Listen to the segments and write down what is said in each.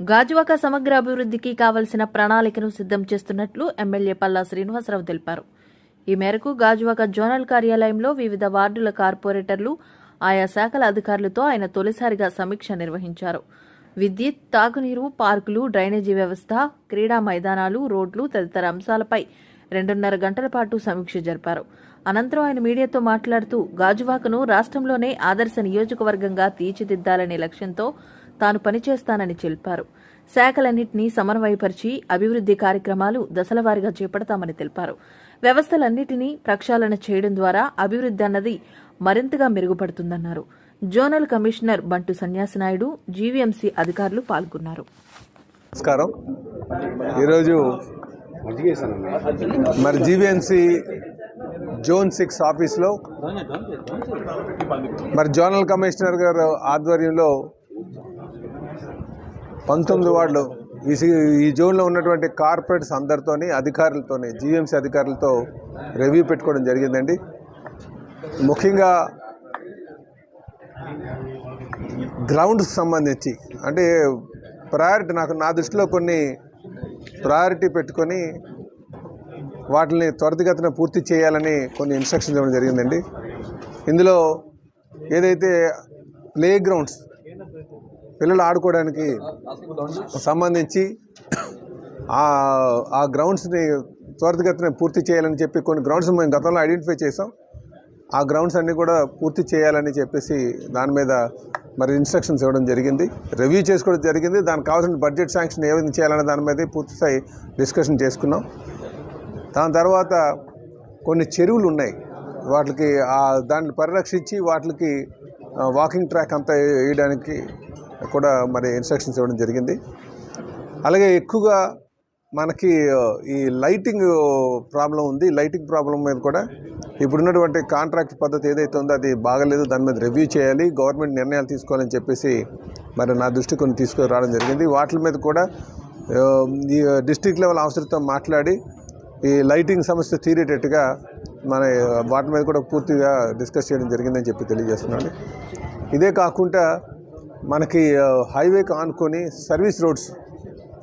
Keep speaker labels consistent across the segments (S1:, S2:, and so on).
S1: గాజువాక సమగ్ర అభివృద్ధికి కావలసిన ప్రణాళికను సిద్ధం చేస్తున్నట్లు ఎమ్మెల్యే పల్లా శ్రీనివాసరావు తెలిపారు. ఈ మేరకు గాజువాక జోనల్ కార్యాలయంలో వివిధ వార్డుల కార్పొరేటర్లు ఆయా శాఖల అధికారులతో ఆయన తొలిసారిగా సమీక్ష నిర్వహించారు. విద్యుత్ తాగునీరు పార్కులు డ్రైనేజీ వ్యవస్థ క్రీడా మైదానాలు రోడ్లు తదితర అంశాలపై రెండున్నర గంటల పాటు సమీక్ష జరిపారు. అనంతరం ఆయన మీడియాతో మాట్లాడుతూ గాజువాకను రాష్ట్రంలోనే ఆదర్శ నియోజకవర్గంగా తీర్చిదిద్దాలనే లక్ష్యంతో తాను పనిచేస్తానని తెలిపారు శాఖలన్నింటినీ సమన్వయపరిచి అభివృద్ధి కార్యక్రమాలు దశలవారీగా చేపడతామని తెలిపారు. వ్యవస్థలన్నింటినీ ప్రక్షాళన చేయడం ద్వారా అభివృద్ధి అన్నది మరింతగా మెరుగుపడుతుందన్నారు. జోనల్ కమిషనర్ బంటు సన్యాసినాయుడు జీవీఎంసీ అధికారులు పాల్గొన్నారు.
S2: నమస్కారం. ఈరోజు మరి జీవీఎంసీ జోన్ సిక్స్ ఆఫీస్లో మరి జోనల్ కమిషనర్ గారు ఆధ్వర్యంలో పంతొమ్మిది వార్డులు. ఈ ఈ జోన్లో ఉన్నటువంటి కార్పొరేట్స్ అందరితోని అధికారులతోని జీఎంసీ అధికారులతో రివ్యూ పెట్టుకోవడం జరిగిందండి. ముఖ్యంగా గ్రౌండ్స్ సంబంధించి అంటే ప్రయారిటీ నాకు నా దృష్టిలో కొన్ని ప్రయారిటీ పెట్టుకొని వాటిని త్వరితగతిన పూర్తి చేయాలని కొన్ని ఇన్స్ట్రక్షన్స్ ఇవ్వడం జరిగిందండి. ఇందులో ఏదైతే ప్లే గ్రౌండ్స్ పిల్లలు ఆడుకోవడానికి సంబంధించి ఆ గ్రౌండ్స్ని త్వరితగతిన పూర్తి చేయాలని చెప్పి కొన్ని గ్రౌండ్స్ మేము గతంలో ఐడెంటిఫై చేసాం ఆ గ్రౌండ్స్ అన్నీ కూడా పూర్తి చేయాలని చెప్పేసి దాని మీద మరి ఇన్స్ట్రక్షన్స్ ఇవ్వడం జరిగింది. రివ్యూ చేసుకోవడం జరిగింది. దానికి కావాల్సిన బడ్జెట్ శాంక్షన్ ఏ విధంగా చేయాలనే దాని మీద పూర్తిస్థాయి డిస్కషన్ చేసుకున్నాం. దాని తర్వాత కొన్ని చెరువులు ఉన్నాయి. వాటికి దాన్ని పరిరక్షించి వాటికి వాకింగ్ ట్రాక్ అంతా వేయడానికి కూడా మరి ఇన్స్ట్రక్షన్స్ ఇవ్వడం జరిగింది. అలాగే ఎక్కువగా మనకి ఈ లైటింగ్ ప్రాబ్లం ఉంది. లైటింగ్ ప్రాబ్లం మీద కూడా ఇప్పుడున్నటువంటి కాంట్రాక్ట్ పద్ధతి ఏదైతే ఉందో అది బాగలేదు. దాని మీద రివ్యూ చేయాలి. గవర్నమెంట్ నిర్ణయాలు తీసుకోవాలని చెప్పేసి మరి నా దృష్టి కొన్ని తీసుకురావడం జరిగింది. వాటి మీద కూడా ఈ డిస్ట్రిక్ట్ లెవెల్ ఆఫీసర్తో మాట్లాడి ఈ లైటింగ్ సమస్య తీరేటట్టుగా మన వాటి మీద కూడా పూర్తిగా డిస్కస్ చేయడం జరిగిందని చెప్పి తెలియజేస్తున్నాను. ఇదే కాకుండా మనకి హైవేకి ఆనుకొని సర్వీస్ రోడ్స్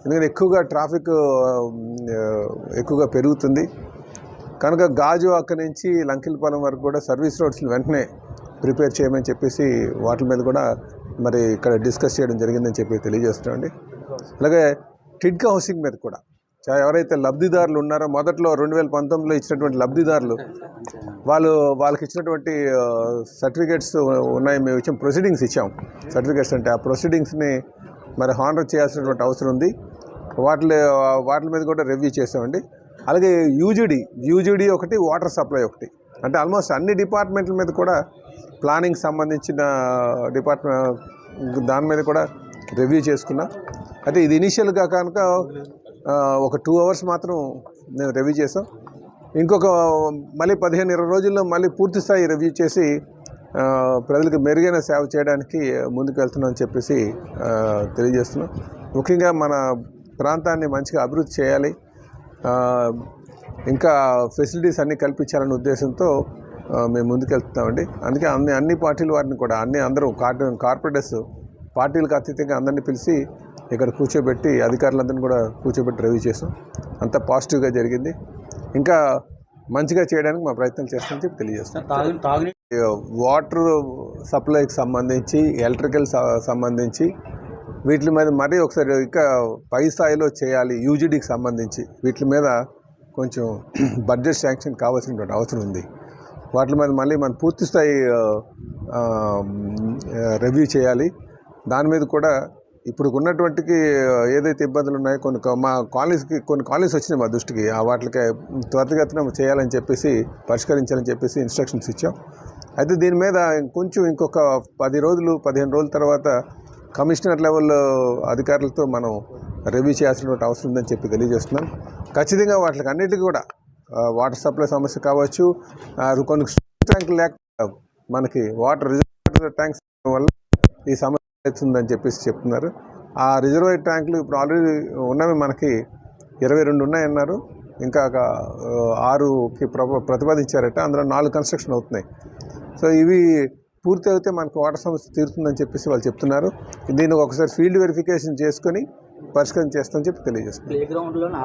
S2: ఎందుకంటే ఎక్కువగా ట్రాఫిక్ ఎక్కువగా పెరుగుతుంది. కనుక గాజు అక్కడి నుంచి లంకిలపాలెం వరకు కూడా సర్వీస్ రోడ్స్ని వెంటనే ప్రిపేర్ చేయమని చెప్పేసి వాటి మీద కూడా మరి ఇక్కడ డిస్కస్ చేయడం జరిగిందని చెప్పి తెలియజేస్తున్నామండి. అలాగే టిడ్కా హౌసింగ్ మీద కూడా ఎవరైతే లబ్ధిదారులు ఉన్నారో మొదట్లో రెండు వేల పంతొమ్మిదిలో ఇచ్చినటువంటి లబ్ధిదారులు వాళ్ళు వాళ్ళకి ఇచ్చినటువంటి సర్టిఫికేట్స్ ఉన్నాయి. మేము ఇచ్చాం ప్రొసీడింగ్స్ ఇచ్చాం. సర్టిఫికేట్స్ అంటే ఆ ప్రొసీడింగ్స్ని మరి హానర్ చేయాల్సినటువంటి అవసరం ఉంది. వాటి వాటి మీద కూడా రివ్యూ చేసామండి అలాగే యూజీడీ యూజీడీ ఒకటి వాటర్ సప్లై ఒకటి. అంటే ఆల్మోస్ట్ అన్ని డిపార్ట్మెంట్ల మీద కూడా ప్లానింగ్ సంబంధించిన డిపార్ట్మెంట్ దాని మీద కూడా రివ్యూ చేసుకున్నా. అయితే ఇది ఇనీషియల్గా కనుక ఒక టూ అవర్స్ మాత్రం మేము రివ్యూ చేసాం. ఇంకొక మళ్ళీ పదిహేను ఇరవై రోజుల్లో మళ్ళీ పూర్తి స్థాయి రివ్యూ చేసి ప్రజలకు మెరుగైన సేవ చేయడానికి ముందుకు వెళ్తున్నామని చెప్పేసి తెలియజేస్తున్నాం. ముఖ్యంగా మన ప్రాంతాన్ని మంచిగా అభివృద్ధి చేయాలి. ఇంకా ఫెసిలిటీస్ అన్నీ కల్పించాలనే ఉద్దేశంతో మేము ముందుకెళ్తున్నామండి అందుకే అన్ని అన్ని పార్టీల వారిని కూడా అన్ని అందరూ కార్పొ కార్పొరేటర్స్ పార్టీలకు అతీతంగా అందరినీ పిలిచి ఇక్కడ కూర్చోబెట్టి అధికారులందరినీ కూడా కూర్చోబెట్టి రివ్యూ చేసాం. అంతా పాజిటివ్గా జరిగింది. ఇంకా మంచిగా చేయడానికి మా ప్రయత్నం చేస్తామని చెప్పి తెలియజేస్తాం. వాటర్ సప్లైకి సంబంధించి ఎలక్ట్రికల్ సంబంధించి వీటి మీద మరీ ఒకసారి ఇంకా పై స్థాయిలో చేయాలి యూజీడీకి సంబంధించి వీటి మీద కొంచెం బడ్జెట్ శాంక్షన్ కావాల్సినటువంటి అవసరం ఉంది. వాటి మీద మళ్ళీ మనం పూర్తి స్థాయి రివ్యూ చేయాలి. దాని మీద కూడా ఇప్పుడు ఉన్నటువంటికి ఏదైతే ఇబ్బందులు ఉన్నాయో కొన్ని మా కాలనీస్కి కొన్ని కాలనీస్ వచ్చినాయి మా దృష్టికి. ఆ వాటికి త్వరితగతిన చేయాలని చెప్పేసి పరిష్కరించాలని చెప్పేసి ఇన్స్ట్రక్షన్స్ ఇచ్చాం. అయితే దీని మీద కొంచెం ఇంకొక పది రోజులు పదిహేను రోజుల తర్వాత కమిషనర్ లెవెల్ అధికారులతో మనం రివ్యూ చేయాల్సినటువంటి అవసరం ఉందని చెప్పి తెలియజేస్తున్నాం. ఖచ్చితంగా వాటికి అన్నిటికీ కూడా వాటర్ సప్లై సమస్య కావచ్చు కొన్ని ట్యాంకులు లేక మనకి వాటర్ రిజర్వ్ ట్యాంక్స్ వల్ల ఈ సమస్య అవుతుందని చెప్పేసి చెప్తున్నారు. ఆ రిజర్వాయర్ ట్యాంకులు ఇప్పుడు ఆల్రెడీ ఉన్నవి మనకి ఇరవై రెండు ఉన్నాయన్నారు. ఇంకా ఒక, ఆరుకి ప్ర ప్రతిపాదించారట. అందులో నాలుగు కన్స్ట్రక్షన్ అవుతున్నాయి. సో ఇవి పూర్తి అయితే మనకు వాటర్ సమస్య తీరుతుందని చెప్పేసి వాళ్ళు చెప్తున్నారు. దీన్ని ఒకసారి ఫీల్డ్ వెరిఫికేషన్ చేసుకొని పరిష్కారం చేస్తామని చెప్పి తెలియజేస్తున్నాను